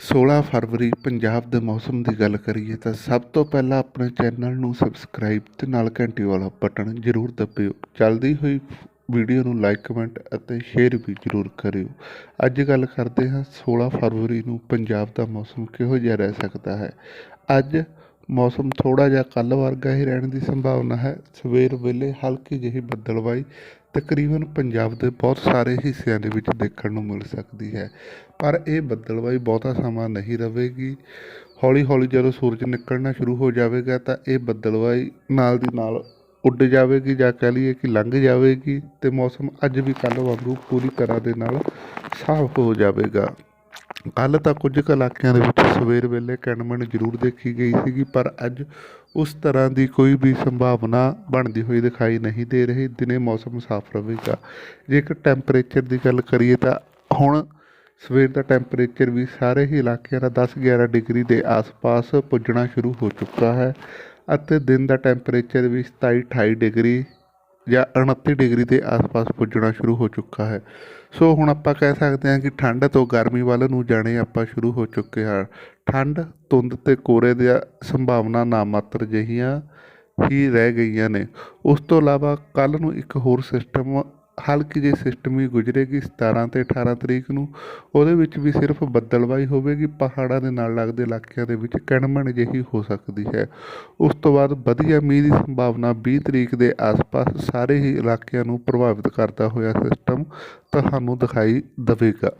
16 ਫਰਵਰੀ ਪੰਜਾਬ ਦੇ ਮੌਸਮ ਦੀ ਗੱਲ ਕਰੀਏ ਤਾਂ ਸਭ ਤੋਂ ਪਹਿਲਾਂ ਆਪਣੇ ਚੈਨਲ ਨੂੰ ਸਬਸਕ੍ਰਾਈਬ ਤੇ ਨਾਲ ਘੰਟੀ ਵਾਲਾ ਬਟਨ ਜ਼ਰੂਰ ਦਬਿਓ। ਚੱਲਦੀ ਹੋਈ ਵੀਡੀਓ ਨੂੰ ਲਾਈਕ ਕਮੈਂਟ ਅਤੇ ਸ਼ੇਅਰ ਵੀ ਜ਼ਰੂਰ ਕਰਿਓ। ਅੱਜ ਗੱਲ ਕਰਦੇ ਹਾਂ 16 ਫਰਵਰੀ ਨੂੰ ਪੰਜਾਬ ਦਾ ਮੌਸਮ ਕਿਹੋ ਜਿਹਾ ਰਹਿ ਸਕਦਾ ਹੈ। ਅੱਜ ਮੌਸਮ ਥੋੜਾ ਜਿਹਾ ਕੱਲ ਵਰਗਾ ਹੀ ਰਹਿਣ ਦੀ ਸੰਭਾਵਨਾ ਹੈ। ਸਵੇਰ ਵੇਲੇ ਹਲਕੀ ਜਿਹੀ ਬੱਦਲਵਾਈ ਤਕਰੀਬਨ ਪੰਜਾਬ ਦੇ ਬਹੁਤ ਸਾਰੇ ਹਿੱਸਿਆਂ ਦੇ ਵਿੱਚ ਦੇਖਣ ਨੂੰ ਮਿਲ ਸਕਦੀ ਹੈ। ਪਰ ਇਹ ਬੱਦਲਵਾਈ ਬਹੁਤਾ ਸਮਾਂ ਨਹੀਂ ਰਹੇਗੀ। ਹੌਲੀ ਹੌਲੀ ਜਦੋਂ ਸੂਰਜ ਨਿਕਲਣਾ ਸ਼ੁਰੂ ਹੋ ਜਾਵੇਗਾ ਤਾਂ ਇਹ ਬੱਦਲਵਾਈ ਨਾਲ ਦੀ ਨਾਲ ਉੱਡ ਜਾਵੇਗੀ ਜਾਂ ਕਹਿ ਲਈਏ ਕਿ ਲੰਘ ਜਾਵੇਗੀ ਤੇ ਮੌਸਮ ਅੱਜ ਵੀ ਕੱਲ੍ਹ ਵਾਂਗੂ ਪੂਰੀ ਤਰ੍ਹਾਂ ਦੇ ਨਾਲ ਸਾਫ਼ ਹੋ ਜਾਵੇਗਾ। ਕੱਲ੍ਹ ਤਾਂ ਕੁਝ ਕੁ ਇਲਾਕਿਆਂ ਦੇ ਵਿੱਚ ਸਵੇਰ ਵੇਲੇ ਕਣਮਣ ਜ਼ਰੂਰ ਦੇਖੀ ਗਈ ਸੀਗੀ, ਪਰ ਅੱਜ ਉਸ ਤਰ੍ਹਾਂ ਦੀ ਕੋਈ ਵੀ ਸੰਭਾਵਨਾ ਬਣਦੀ ਹੋਈ ਦਿਖਾਈ ਨਹੀਂ ਦੇ ਰਹੀ। ਦਿਨੇ ਮੌਸਮ ਸਾਫ਼ ਰਹੇਗਾ। ਜੇਕਰ ਟੈਂਪਰੇਚਰ ਦੀ ਗੱਲ ਕਰੀਏ ਤਾਂ ਹੁਣ ਸਵੇਰ ਦਾ ਟੈਂਪਰੇਚਰ ਵੀ ਸਾਰੇ ਹੀ ਇਲਾਕਿਆਂ ਦਾ 10-11 ਡਿਗਰੀ ਦੇ ਆਸ-ਪਾਸ ਪੁੱਜਣਾ ਸ਼ੁਰੂ ਹੋ ਚੁੱਕਾ ਹੈ ਅਤੇ ਦਿਨ ਦਾ ਟੈਂਪਰੇਚਰ ਵੀ 27-28 ਡਿਗਰੀ ਜਾਂ 29 ਡਿਗਰੀ ਦੇ ਆਸ-ਪਾਸ ਪੁੱਜਣਾ ਸ਼ੁਰੂ ਹੋ ਚੁੱਕਾ ਹੈ। ਸੋ ਹੁਣ ਆਪਾਂ ਕਹਿ ਸਕਦੇ ਹਾਂ ਕਿ ਠੰਡ ਤੋਂ ਗਰਮੀ ਵੱਲ ਨੂੰ ਜਾਣੇ ਆਪਾਂ ਸ਼ੁਰੂ ਹੋ ਚੁੱਕੇ ਹਾਂ। ਠੰਡ, ਧੁੰਦ ਤੇ ਕੋਰੇ ਦੀ ਸੰਭਾਵਨਾ ਨਾ ਮਾਤਰ ਜਿਹੀਆਂ ਹੀ ਰਹਿ ਗਈਆਂ ਨੇ। ਉਸ ਤੋਂ ਇਲਾਵਾ ਕੱਲ ਨੂੰ ਇੱਕ ਹੋਰ ਸਿਸਟਮ ਹਲਕੀ ਜਿਹੀ ਸਿਸਟਮ ਹੀ ਗੁਜਰੇਗੀ 17 ਤੇ 18 ਤਰੀਕ ਨੂੰ। ਉਹਦੇ ਵਿੱਚ ਵੀ ਸਿਰਫ ਬੱਦਲਵਾਈ ਹੋਵੇਗੀ, ਪਹਾੜਾਂ ਦੇ ਨਾਲ ਲੱਗਦੇ ਇਲਾਕਿਆਂ ਦੇ ਵਿੱਚ ਕਣਮਣ ਜਿਹੀ ਹੋ ਸਕਦੀ ਹੈ। ਉਸ ਤੋਂ ਬਾਅਦ ਵਧੀਆ ਮੀਂਹ ਦੀ ਸੰਭਾਵਨਾ 20 ਤਰੀਕ ਦੇ ਆਸ-ਪਾਸ ਸਾਰੇ ਹੀ ਇਲਾਕਿਆਂ ਨੂੰ ਪ੍ਰਭਾਵਿਤ ਕਰਦਾ ਹੋਇਆ ਸਿਸਟਮ ਤੁਹਾਨੂੰ ਦਿਖਾਈ ਦੇਵੇਗਾ।